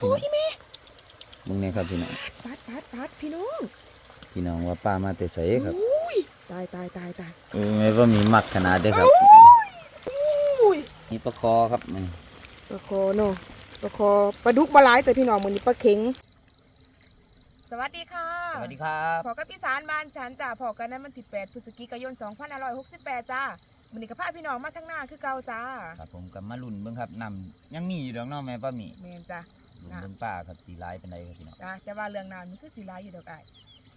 โอ้ยแม่มึงเนี่ยครับพี่น้องปัดปัดปัดพี่น้องพี่น้องว่าป้ามาแต่ใสครับอุ้ยตายตายตายตายเออไม่ว่ามีมักขนาดเด้อครับอุ้ยมีปลาคอครับมันปลาคอเนาะปลาคอปลาดุกปลาหลายแต่พี่น้องมันนี้ปลาเข็งสวัสดีค่ะ สวัสดีครับพอกับพี่สารบ้านฉันจ้าพอกันนั้นมันที่8พฤศจิกายน2568จ้ามันนี้กับพาพี่น้องมาทั้งหน้าคือเก่าจ้า ครับผมกับมาลุ่นเบิ่งครับนำยังมีอยู่ดอกเน้องแม่ป้ามีแม่นจ้า ลุ่นเบิ่งป้าครับสีลายเป็นไรครับพี่น้อง จ้าแต่ว่าเรื่องน้ำนี่คือสีร้ายอยู่ดอกไอ้าย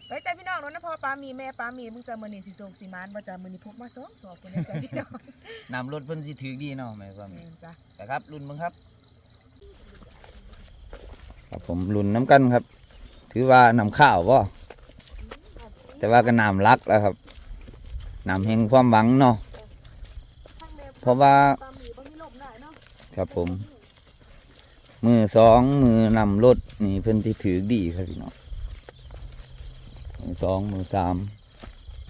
ไว้ใจพี่น้องเนาะนะพ่อปลามีแม่ปลามีมึงจะมือนี่สีโศกสีมานว่าจะมือนี่พกมาสองสอบคนนี้จ้าพี่น้องนำรถเพิ่นสิถือดีเนาะแม่ป้ามีแม่นจ้าแต่ครับลุ่นเบิ่งครับ ครับผมลุ่นน้ำกันครับ ถือว่านำข้าวบ่แต่ว่าก็นำรักแล้วครับนำแห่งความหวังเนาะเพราะว่าปลาหมีบ่มีลมได้เนาะครับผม มือสองมือนำรถนี่เพิ่นที่ถือดีครับพี่น้องมือสองมือสาม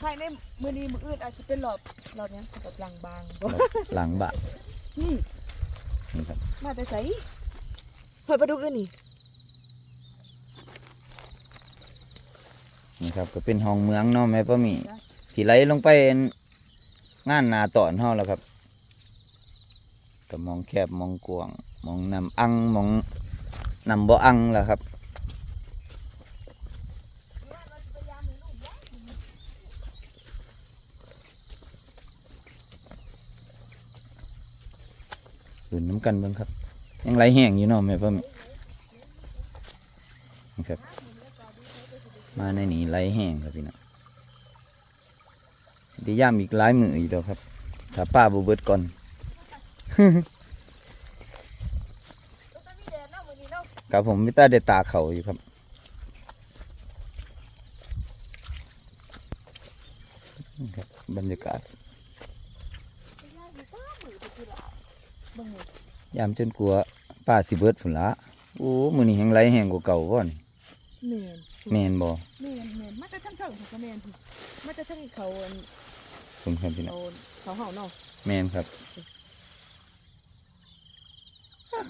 ภายในมือนี้มืออื่นอาจจะเป็นหลอดหลอดเนี้ยแบบหลังบางบ่หลังบะนี่นี่ครับมาแต่ใสเปิดประตูกันนี่นี่ครับก็เป็นห้องเมืองเนาะแม่ป้าหมีที่ไหลลงไปงานนาตอนเฮาแล้วครับ ก็มองแคบมองกว้างมองนำอังมองนำบ่อังแล้วครับดูน้ำกันเบิ่งครับ ยังไหลแห้งอยู่เนาะแม่ป้าหมีนี่ครับ มาในนี้ไหลแห้งครับพี่น้องดีย่ามอีกหลายมืออีกแล้วครับ ถ้าป้าบเบิดก่อน ครับผมมิตาได้ตาเขาอยู่ครับนี่ครับบรรยากาศยามจนกลัวป้าสิเบิดฝุ่นละโอ้มือนี้แห้งไหลแห้งกว่าเก่าบ่นี่แม่นแม่นบ่แม่นแม่นมาแต่ทั้งเถิงเขาก็แม่นพี่มาแต่ทั้งเขาอันคุณครับพี่น้องเขาเขาเห่าเนาะแม่นครับอะ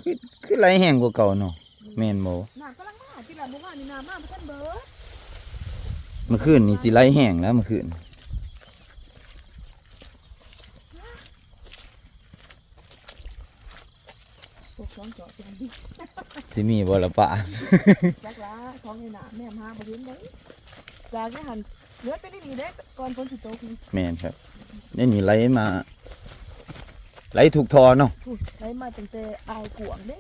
คือคือไหลแห้งกว่าเก่าเนาะแม่นบ่น้ำกำลังมาที่ละเมื่อวานนี่น้ำมาเพิ่นเบิดเมื่อคืนนี่สิไหลแห้งแล้วเมื่อคืนพวกท้องเจาะจังดิสิมีบ่ละปะจักละท้องในหนาแม่มาบ่เห็นเลยจากนี้หันเหลือแต่นี่นี่เด้ก่อนฝนสิตกนี่แม่นครับนี่นี่ไหลมา ไหลถูกทอเนาะพูดใช้มาตั้งแต่อายกวงเด้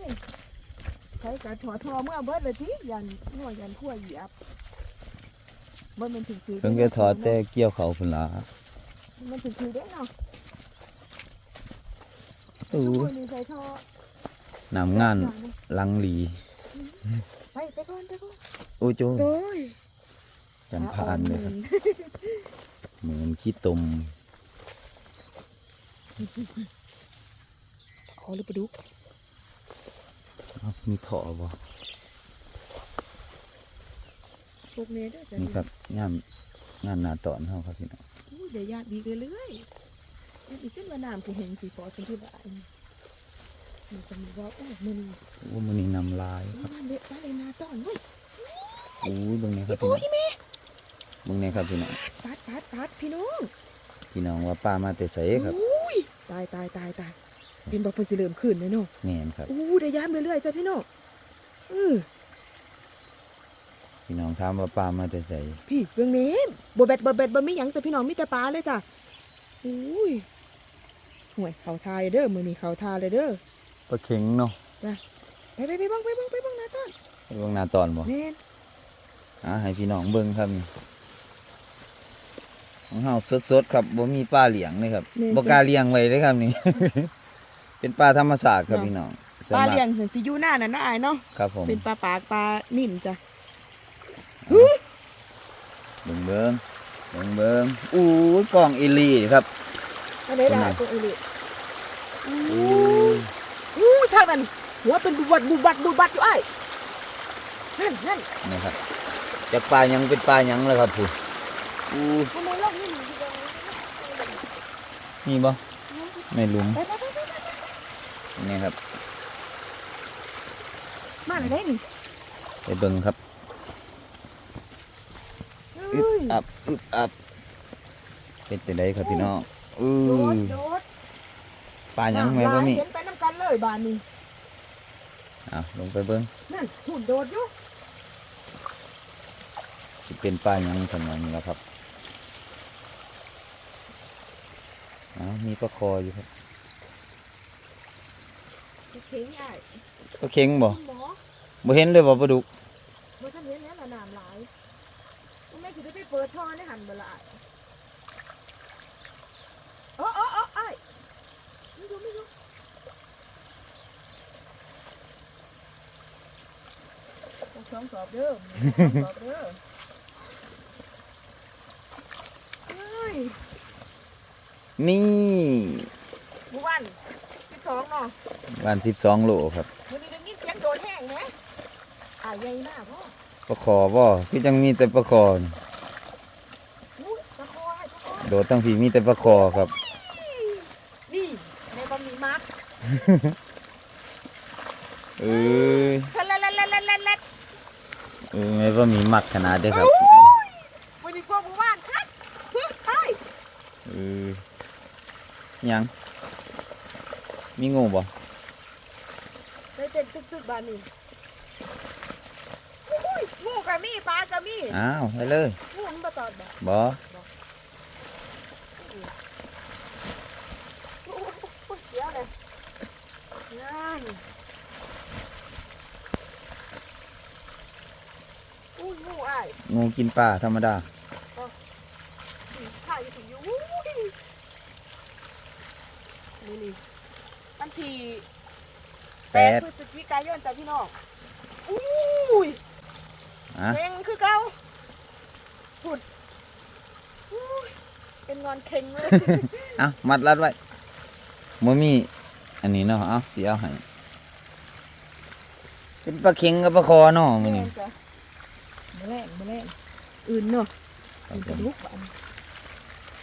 ใช้กระถอทอเมื่อเบิดเลยที่ยันหัวยันขั้วเหยียบมันเป็นถึงคือเพิ่งจะทอแต่เกี่ยวเขาพุ่นละมันถึงคือได้เนาะอู้ทุกคนนี่ใช้ทอนำงานลังหลีไปไปก่อนไปก่อนโอ้โจโต้ยจันพานเลยครับเหมือนขี้ตมข อหรือปลาดุกเอ้ามีท่อบ่พวกนี้เด้อจ้ะนี่ครับงานงานนาตอนเฮาครับพี่น้องอู้เดี๋ยวญาติดีกันเรื่อยๆอีกจนว่าน้ำกูเห็นสีฟอเป็นที่บ้านมันจะมีว่าโอ้มันโอ้มื้อนี้นำลายครับมันเด็ดอะไรนาต้อนเว้ยโอ้ยเบิ่งนี่ครับพี่โอ้น้องยแม่เบิ่งนี่ครับพี่น้องปัดปัดปัดพี่น้องพี่น้องว่าป้ามาแต่ไสครับอุ้ยตายตายตายตาย เป็นบอกเพิ่นสิเริ่มขึ้นเลยเนาะแม่นครับ อู้เดี๋ยวย้ำเรื่อยๆจ้ะพี่น้องเออพี่น้องถามว่าป้ามาแต่ไสพี่เรื่องนี้บ่แบดบ่แบดบ่มีหยังจ้ะพี่น้องมีแต่ปลาเลยจ้ะอุ้ยห่วยเขาทายเด้อมื้อนี้เขาทาเลยเด้อปลาเข็งเนาะไปไปไปเบ้างไปเบ้างไปเบ้างนาต้อนไปเบิ่งนาตอนบ่แม่นอ่าให้พี่น้องเบิ่งครับนี่ของเฮาสดๆครับบ่มีปลาเลี้ยงเลยครับบ่กล้าเลี้ยงไว้เลยครับนี่ เป็นปลาธรรมชาติครับพี่น้องส่วนปลามกเลี้ยงเห็นสิอยู่หน้านั่นเนาะอายเนาะครับผมเป็นปลาปากปลานิ่นจ้ะเบิ่งเบิ่งเบิ่งเบิ่งอู้ยกล่องอีหลีครับอันนี้ล่ะเป็นไงตัวเอลิอู้อู้ยอู้ทางนั้นหัวเป็นบุบัดบุบัดบุบัดอยู่อ้ายนั่นนั่นนะครับจากปลายังเป็นปลายังเลยครับผู้อู้ทำไมล่องนี่หนีอยู่ตรงนี้นี่บ่ไม่ลุ นี่ครับมาเลยได้นี่ไปเบิ่งครับอึเอ้บยอับอึบอับเป็นจังไดครับพี่น้องอืโดอดโดดปลาหยังแม่บ่มีเห็นไปน้ำกันเลยบานนี้อะลงไปเบิ่งนั่นหุ่นโดดอยู่สิเป็นปลาหยังทำนองนี้แล้วครับอ้าวมีปลาคออยู่ครับ เข่งใหญ่ปลาเค็งบ่หมอบ่เห็นเลยบ่ปลาดุกเมื่อท่านเห็นแล้วละน้ำหลายแม่คิดว่าไปเปิดท่อในหันเบลาเออเออเออไอ้ไม่รู้ไม่รู้ต้องสองสอบเด้อสองสอบเด้อเฮ้ยนี่หมู่บ้าน สิบสองเนาะวัน12โลครับวันนี้ได้ยินเสียงโดนแห้งไหมอ่าใหญ่มากพ่อปลาคอบ่คือจังมีแต่ปลาคอนี่อุ้ยตะโคให้ตะโคโดดตั้งพี่มีแต่ปลาคอครับ นี่ในบะหมี่มักเออสลัดลัดลัดลัดลัดลัดเออแม่บ่มีมักขนาดเด้อครับวันนี้พวกหมู่บ้านครับพึ่งไปเออหยัง มีงูบ่ไปเต้นตึกตึกบ้านนี่อุ้ยงูกะมีปลากะมีอ้าวไปเลยงูมันมาตอดบ่บ่โอ้โหเสียวเลยนั่นอุ้ยงูอ้ายงูกินปลาธรรมดาถ่ายอยู่อยู่อุ้ยนี่นี่ วันที่แปดพฤศจิกายนจ้ะพี่น้องอุ้ยอะเข่งคือเก่าหุ่นอุ้ยเป็นงอนเข่งเลยเอามัดรัดไว้บ่มีอันนี้เนาะเอาสิเอาให้เป็นปลาเข็งกับปลาคอเนาะมื้อนี้จ้ะมาแรงมาแรงอื่นเนาะครับอื่นผกระมลุกบ้าน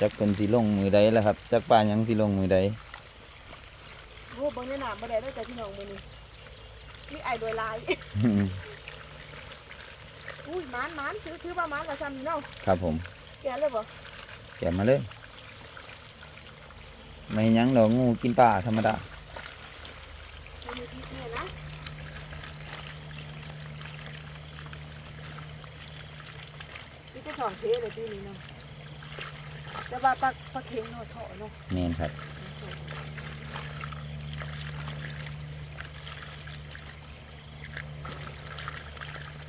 จักเพิ่นสิลงมือใดล่ะครับ จักปลาหยังสิลงมือใด โอ้บางในหนามมาได้ด้วยจ้ะพี่น้องมือนี้นี่ไอ้โดยลาย อุ้ยหมานหมานซื้อซื้อประมาณละซ้ำนี่เนาะครับผม แกะเลยบ่แกะมาเลย ไม่หยังดอกงูกินปลาธรรมดาเอามือพิษเนี่ยนะนี่จะสอนเทเลยที่นี้เนาะแต่ว่าปลาปลาเค็งเนาะเถาะเนาะแม่นครับ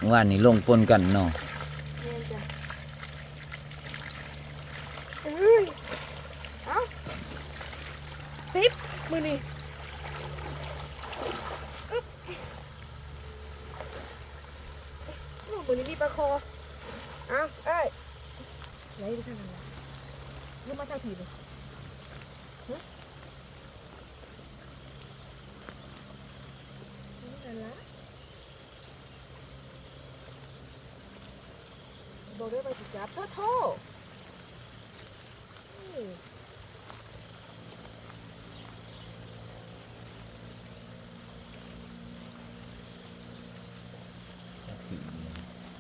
ว่านนี่ลงปนกันเนาะเนียนจ้ะเอ้ยเอ้าสิบมือนี่อึ๊บโอ้มือนี้มีปลาคออ้าเอ้ยไหนดูท่านนั้นล่ะยืมมาเท่าทีเลยนั่นล่ะ บอกได้ไปสิจับโทษโทษอืม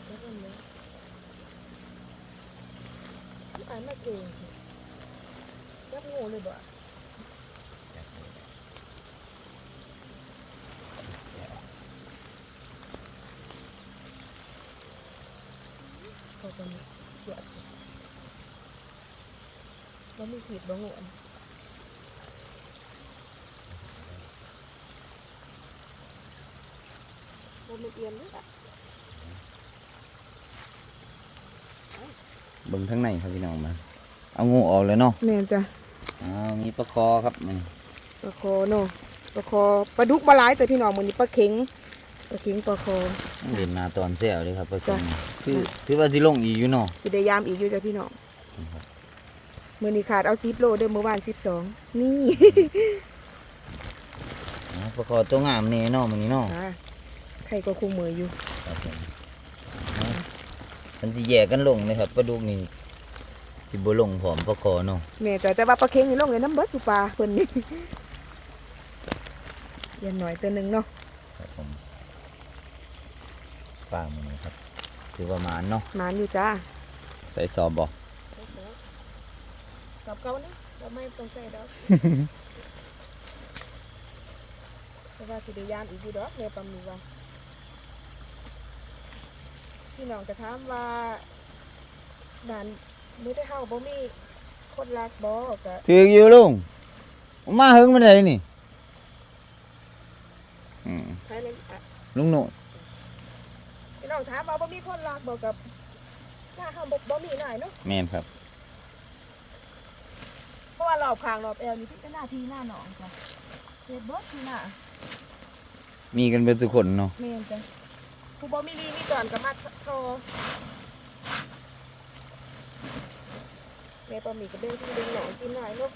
แล้วก็เนี้ยที่อ่านมาเก่งจับงูเลยบ่พอตอนนี้เจ็บแล้วมีผิดบ่งูอันบ่มีเอียนเลยอะเบิ่งทั้งในครับพี่น้องมา เอางูออกเลยเนาะแม่นจ้ะอ้าวมีปลาคอครับมันปลาคอเนาะปลาคอปลาดุกปลาหลายแต่พี่น้องมื้อนี้ปลาเข็งปลาเข็งปลาคอ เด่นหนาตอนเสียวเลยครับปลาเข็งจ้ะ คือถือว่าสิลงอีกอยู่เนาะสิได้ยามอีกอยู่จ้ะพี่น้อง มื้อนี้ขาดเอา10โลเด้อเมื่อวาน12นี่อ๋อปลาคอตัวงามแน่เนาะมันนี้เนาะค่ะใครก็คุมมืออยู่ครับผมเอามันสิแยกกันลงเลยครับปลาดุกนี่สิบ่ลงผอมปลาคอเนาะแม่จ้ะแต่ว่าปลาเค็งนี่ลงในน้ำเบิดสุปลาเพิ่นนี่อยันหน่อยตัวหนึงเนาะครับผมปลาหมือนี้ครับถือว่าหมานเนาะหมานอยู่จ้า ใส่ซอบบอก กับเกานี่เราไม่ต้องใส่ดอกแต่ว่าสิได้ยามอีกอยู่ดอกแม่ปามีว่าพี่น้องจะถามว่าด่านไม่ได้เฮาบ่มีคนรักบ่ก็ถืออยู่ลุงผมมาหึงมันเลยนี่อืมใช้เลยอะลุงโน่พี่น้องถามว่าบ่มีคนรักบ่กับถ้าเฮาบ่บ่มีหน่อยเนาะแม่นครับเพ ราะว่ารอบข้างรอบแอวนี่พี่ก็หน้าที่หน้าหนองจ้ะเฮ็ดเบิดที่หน้ามีกันเป็นสุคนเนาะแม่นจ้ะผู้บ่มีลีมีก่อนก็มาโทรแม่ปามีก็เด้งที่เด้งหนองกินหน่อยลูก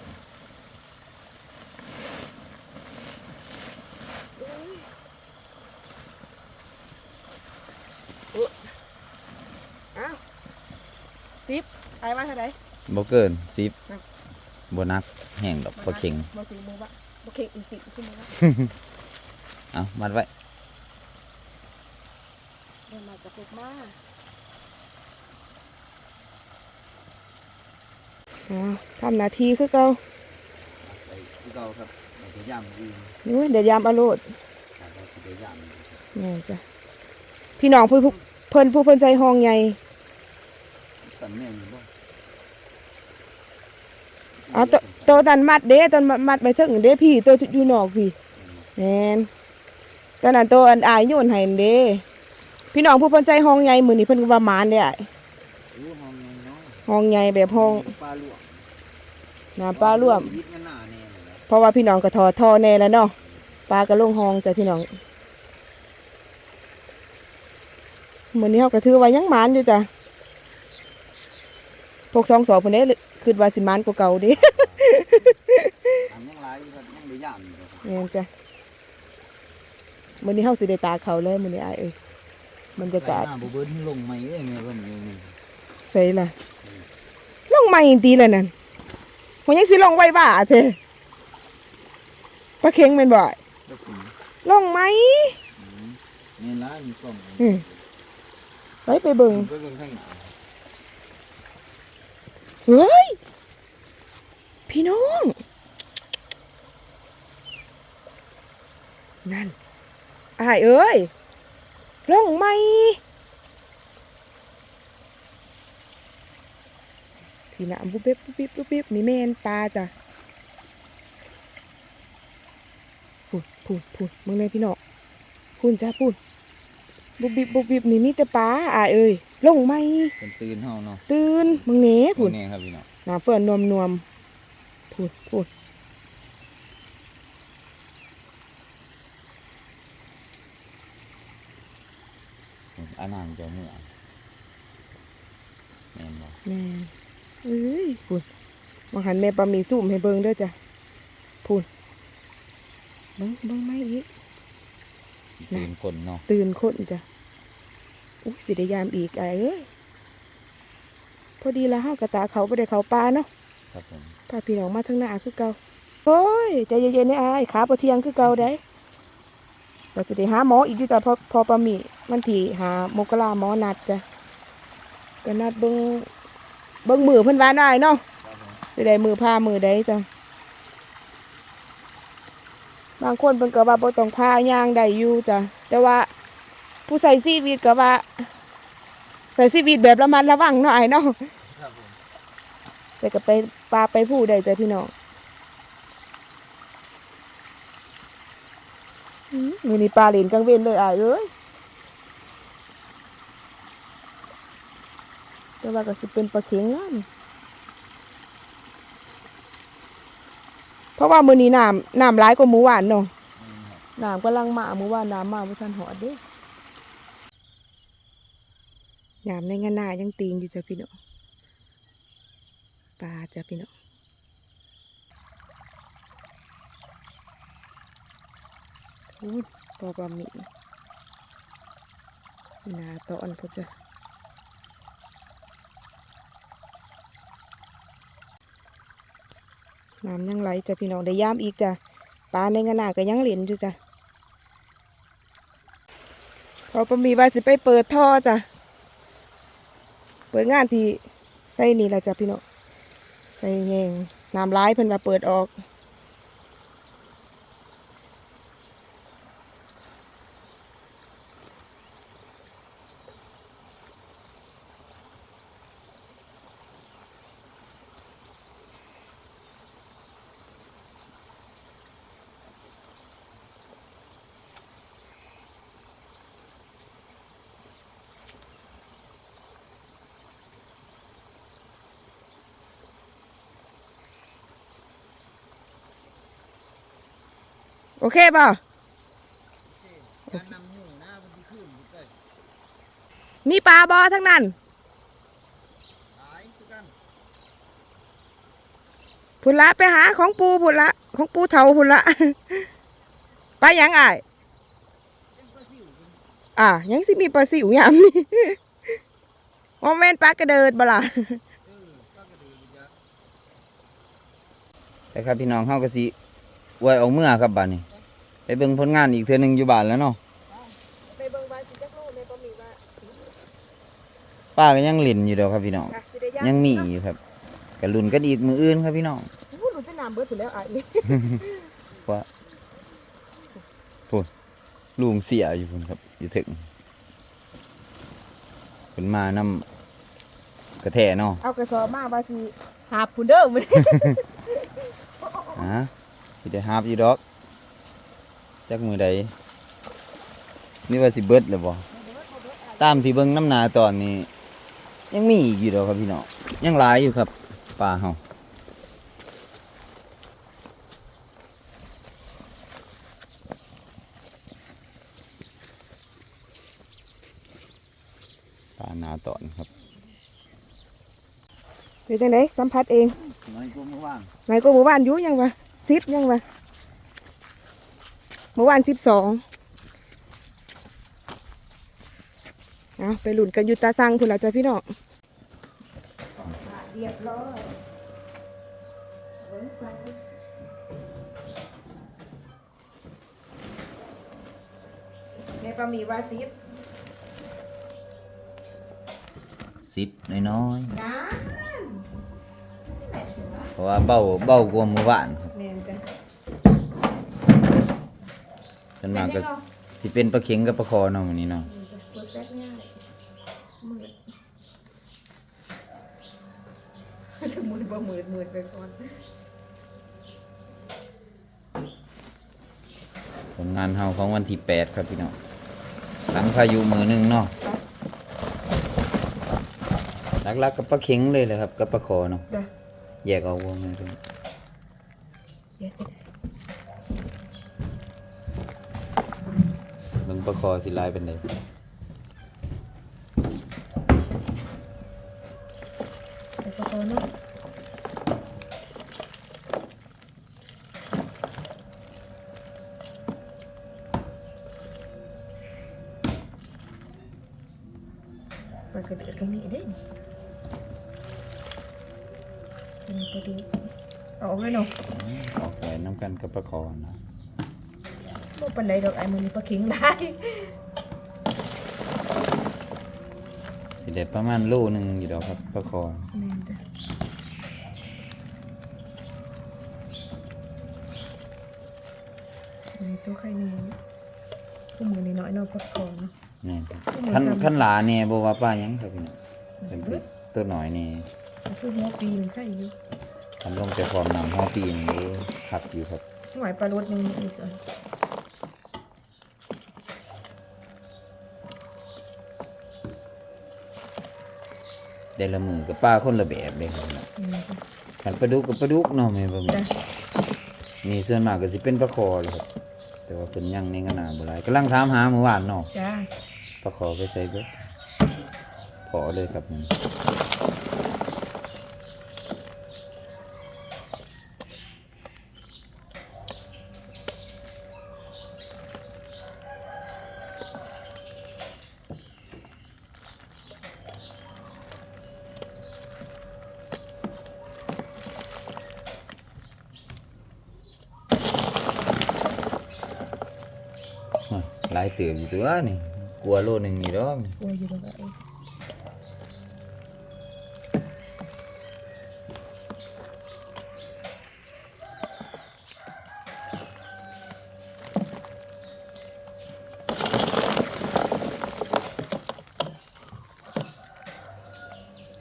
อุ้ยอุ๊ยอ้าวสิบไปมาเท่าไหร่บ่เกินสิบครั บบ่นักแห้งดอกพอเข่งบ่สีมือวะบ่เข่งอีกติขึ้นมาวะเอามัดไว้เดินมากับเด็กมาอ๋อทำหนาทีคือเก่าที่เก่าครับพยายามยืนนู้ยเดี๋ยวยามอาโรดพยายามแม่นจ้ะพี่น้องผู้ผู้เพิ่นผู้เพิ่นใจห้องใหญ่สั่นแม่นอยู่บ่ เอาตัวตัวนั้นมัดเด้ตัวนั้นมัดไปถึงเด้พี่ตัวอยู่นอกพี่แม่นตอนนั้นตัวอันอายโยนให้เด้ พี่น้องผู้เพิ่นใจห้องใหญ่มื้อนี้เพิ่นก็ว่าหมานเด้อ้ายอู้ห้องยังน้อยห้องใหญ่แบบห้องปลาลวกน้ำปลาร่วมวิทย์มันหนาแน่เลยนะเพราะว่าพี่น้องก็ทอทอแน่แล้วเนาะปลาก็ลงห้องจ้ะพี่น้องมื้อนี้เฮาก็ถือว่ายังหมานอยู่จ้ะพวกสองสอบพุ่นเด้ คิดว่าสิหมานกว่าเก่าเดิ อันยังหลายอยู่ครับยังพยายามอยู่ครับแม่นจ้ะมื้อนี้เฮาสิได้ตาเขาเลยมื้อนี้อ้ายเอ้ยบรรยากาศไหลหน้บ่เบิ้ลลงไม่เอ้ยแม่เพิ่นเองนี่ใส่ล่ะลงมาอีกตีแล้วนั่นหัวยังสิลงไว้บ่าเธอปลาเค็งแม่นบ่อ้ายแล้วคุณลงไหมอืมนี่ละมีกล้องอืมไปไปเบิ่งไปเบิ่งข้างหน้า เฮ้ย พี่น้อง นั่นอายเอ้ยลงไหมพี่น้ำบุบเบบบุบบิบบุบบิบนี่แม่นปลาจ้ะพูดพูดพูดมึงเลยพี่น้องพูดจ้าพูด บุบบิบบุบบิบนี่มีแต่ปลาอายเอ้ยลงไหมเป็นตื่นเฮาเนาะตื่นมึงเน่พูดนี่ครับพี่น้องน้ำเฟื่อนนวมนวมพูดพูดอันนั้นจะเหนื่อยแม่นบ่แม่เอ้ยพูดบางหันแม่ปลามีสุ่มให้เบิ่งเด้อจ้ะพูดเบิ่งเบิ่งไม่อีก ตื่นคนเนาะตื่นคนจ้ะอุ้ยสิได้ยามอีกไอ้เอ้ยพอดีละห้ากระตาเขาไปได้เขาปลาเนาะครับผมถ้าพี่น้องมาทางหน้าคือเก่าโอ้ยใจเย็นๆนะอายขาปะเทียงคือเก่าได้เราจะได้หาหมออีกอยู่แต่พอพอปลาหมีมันถีหาโมกราหมอนัดจ้ะก็นัดเบิ้งเบิ้งมือเพิ่นว่าได้เนาะครับผมจะได้มือผ้ามือได้จ้ะ บางคนเพิ่นก็ว่าบ่ต้องผ้าย่างได้อยู่จ้ะแต่ว่าผู้ใส่ซีวีดก็ว่า ใส่ซีวีดแบบระมัดระวังหน่อยเนาะครับผมแต่ก็ไปปลาไปผู้ได้จ้ะพี่น้องอื้อมือนี้ปลาเหรนกลางเวนเลยอะเอ้ยแต่ว่าก็สิเป็นปลาเข็งแล้วนี่ เพราะว่ามือนี้น้ำน้ำร้ายกว่าหมูหวานเนาะอืมครับน้ำกำลังมาหมูหวานน้ำมาไม่ทันหอดเด้น้ำในงานนายังตีงอยู่จ้ะพี่น้องปลาจ้ะพี่น้องพูดปอปลาหมีนาตอนก็จะ น้ำยังไหลจ้ะพี่น้องได้ย่ามอีกจ้ะปลาในกระนาก็ยังเหรียญอยู่จ้ะพพอปมีว่าสิไปเปิดท่อจ้ะเปิดงานที่ใส่นี่แหละจ้ะพี่น้องใส่แยงน้ำร้ายเพิ่นมาเปิดออก อเคป่ะมีปลาบอทั้งนั้นพุ่นละไปหาของปูพุ่นละของปูเถาพุ่นละไปยังอ่ายอะยังสิมีปลาสิวยามนี่โมเมนปลากระเดิดบล่ะไปครับพี่น้องเฮาก็สิอวยออกเมื่อครับบัดนี้ ไปเบิ่งผลงานอีกเทื่อหนึงอยู่บ้านแล้วเนาะไปเบิ่งว่าสิจักโลแม่บ่มีว่าป้าก็ยังเล่นอยู่เด้อครับพี่น้องอะสิได้ยังมีอยู่ครับก็ลุ้นกันอีกมื้ออื่นครับพี่น้องพูดหนูจะนำเบิดสุดแล้วอะนี่ว่าพูดลุงเสียอยู่พุ่นครับ อยู่ถึงเป็นมานำกระแทเนาะเอากระสอบมาว่าสิหาบพุ่นเด้อมื้อนี้ฮะสิได้หาบอยู่ดอก จักมือใดนี่ว่าสิเบิดแล้วบ่ตามที่เบิ่งน้ำหนาตอนนี้ ยังมีอีกอยู่ดอกครับพี่น้องยังหลายอยู่ครับป่าเฮาป่าหนาตอนครับเป็นจังไดสัมผัสเองน้อยกว่าเมื่อวานไหนก็หมู่บ้านอยู่ยังวะสิบยังวะ เมื่อวานสิบสองเอาไปหลุนกันอยู่ตาสังพุ่นละจ้ะพี่น้องเรียบร้อยแม่ก็มีว่าสิบสิบน้อยนะๆเพราะว่าเบาเบากว่าเมื่อวานครับ แม่นจ้ะ จนมากก็สิเป็นปลาเข็งกับปลาคอเนาะวันนี้เนาะเปิดแป๊กง่ายมืดจะมืดบ่มืดมืดไปก่อนผลงานเฮาของวันที่แปดครับพี่น้องหลังพายุมือหนึ่งเนาะหลักๆกับปลาเข็งเลยเลยครับกับปลาคอเนาะจ้ะแยกเอาวงเลยเด้อเดี๋ย ปลาคอสิลายเป็นไดไปก่อนเนาะไปกระเดือดกันนี่เด้นี่เป็นพอดีเอาออกเลยเนาะออกไปน้ำกันกับปลาคอนะ บ่ปานใดดอกไอ้มือนี้ปลาเข็งได้สิได้ประมาณโลหนึงอยู่ดอกครับปลาคอแม่นจ้ะอันนี้ตัวไข่นี่ผู้มือนี่น้อยเนาะพักก่อนเนาะ นี่ครับอืมขั้นซ้ำขั้นหลาเนี่ยบ่ว่าป้าหยังครับพี่น้องเป็นตัวตัวหน่อยนี่คือหัวปีนไข่อยู่ทำลงแต่ความนำหัวปีนนี่ขัดอยู่ครับหน่อยปลารดยังมีอีกอะ ได้ละมือกับป้าคนละแบบเลยครับอืมขันปลาดุกกับปลาดุกเนาะแม่บ่มีจ้ะนี่ส่วนมากก็สิเป็นปลาคอเลยครับแต่ว่าเพิ่นยังในขนาดบ่หลายกำลังถามหาเมื่อวานเนาะจ้าปลาคอไปใส่เบิดพอเลยครับ หลายเติบอยู่ตัวนี่กลัวโลหนึงนี่ดอกกลัวอยู่ตรงไหน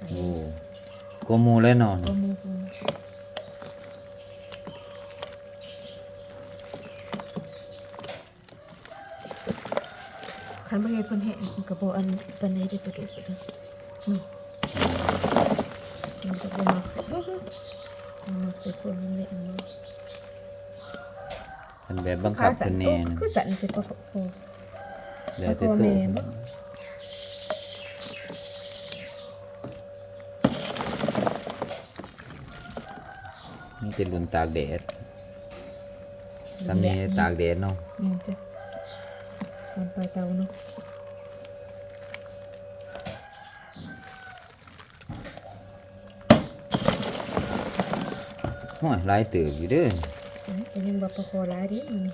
โอ้กลัวหมูเลยนอน ก็มูกู คันบ่เฮ็ดเพิ่นแห้งมันก็บ่อันปานใดได้ประโดดเด้ออืมมันก็บ่มักเฮ้อๆมันมักส่คนมันแม่นบ่เป็นแบบบังคับขาสั่เพิ่นนแน่นะคือสั่นสิปะโอ้แล้วแต่แล้วก็ตัวแม่บ่นี่เป็นรุ่นตากแดดสำนี้ตากแดดเนาะ มันไปเตาเนาะโอ้ยหลายเติบอยู่เด้อเอ้ยก็ยังบ่ประคอหลายเดิมัน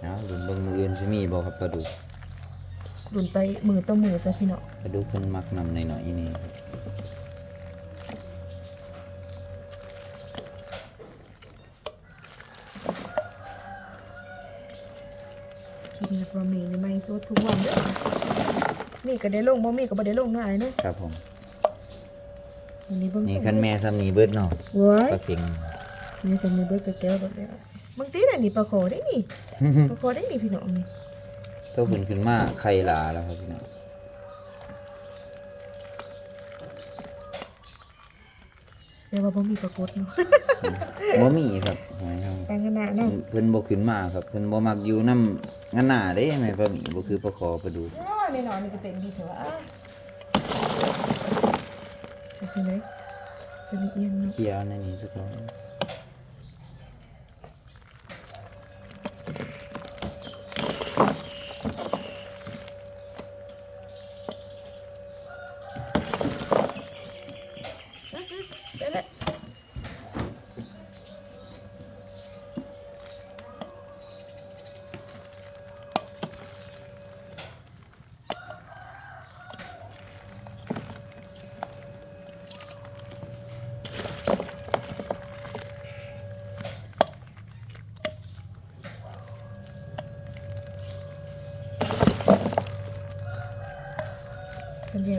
เอารุ่นเบิ่งมืออื่นสิมีบ่ครับปลาดุกดุนไปมือต่อมือจ้ะพี่เนาะปลาดุกเพิ่นมักนำหน่อยๆนี่ กินบะหมี่นี่ไม่สดทุกวันเด้อนี่ก็ได้ลงบ่มีก็บ่ได้ลงเนาะอ้ายเนาะครับผมวันนี้เบิ่งนี่ส่งคันแม่ซ้ำนี้เบิดเนาะเว้ยปลาเข็งนี่จะมีเบิดกับแก้วแบบเนี้ยบางทีน่ะนี่ปลาโคได้นี่ปลาโคได้นี่พี่น้องนี่ตัวขึ้นขึ้นมาไข่หลาแล้วครับพี่น้องแต่ว่าบ่มีปลากดเนาะ บ่มีครับหอยเฮาแต่งขนาดเนาะเพิ่นบ่ขึ้นมาครับเพิ่นบ่มักอยู่นำงานหน้าเด้แม่ปลาหมีบ่คือปลาคอปลาดุกโอ้ยนี่นอนนี่ก็เต็มดีเถอะอะเป็นไงเป็นเอียงเนาะ เคลียร์ในนี้สักหน่อย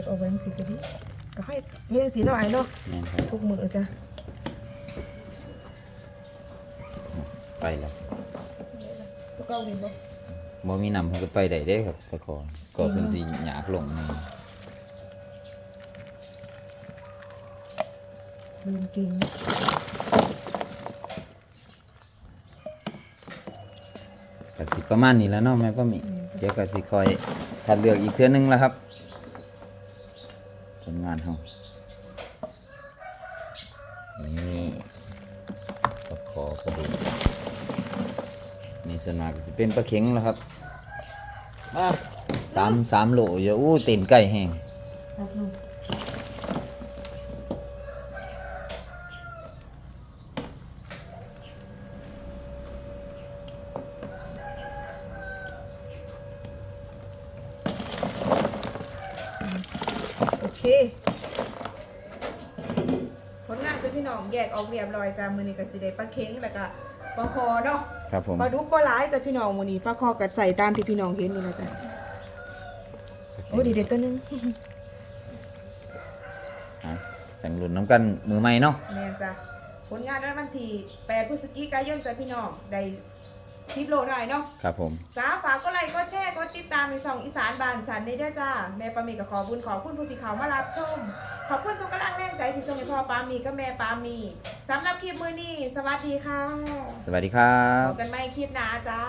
เอาไว้จังสิก็ดีก็ให้เฮ็ดจังสิเนาะไอ้เนาะแม่นครับทุกมื้อจ้ะไปแล้วตัวเก่าเห็นบ่บ่มีน้ำเพิ่นก็ไปได้เด้ครับปลาคอก็เพิ่นสิหยากลงนี่ลืมกินก็สิประมาณนี้แล้วเนาะแม่ปลาหมีเดี๋ยวก็สิคอยคัดเลือกอีกเทื่อนึงแล้วครับ เป็นปลาเข็งแล้วครับสามสามโหลอยู่อู้เต้นไก่แห้งโอเคผลงานจ้ะพี่น้องแยกออกเรียบร้อยจ้ามือนี้ก็สิได้ปลาเค็งแล้วก็ปลาคอเนาะ ครับผมปลาดุกปลาหลายจ้ะพี่น้องมือนี้ปลาคอก็ใส่ตามที่พี่น้องเห็นนี่นะจ้ะโอ้ดีเด็ดตัวหนึงอะแต่งรุ่นน้ำกันมือใหม่เนาะแม่นจ้ะผลงานวันที่8พฤศจิกายนจ้ะพี่น้องได้คลิปโลหน่อยเนาะครับผมจ้าฝากก็ไลค์ก็แชร์ก็ติดตามในสองอีสานบานฉันในเด้อจ้าแม่ปามีกับขอบุญขอบคุณผู้ที่เขามารับชม ขอบคุณทุกกำลังแรงใจที่ส่งให้พ่อปามีก็แม่ปามีสำหรับคลิปมือนี้สวัสดีค่ะ สวัสดีครัพบบ กันใหม่คลิปหน้าจ้า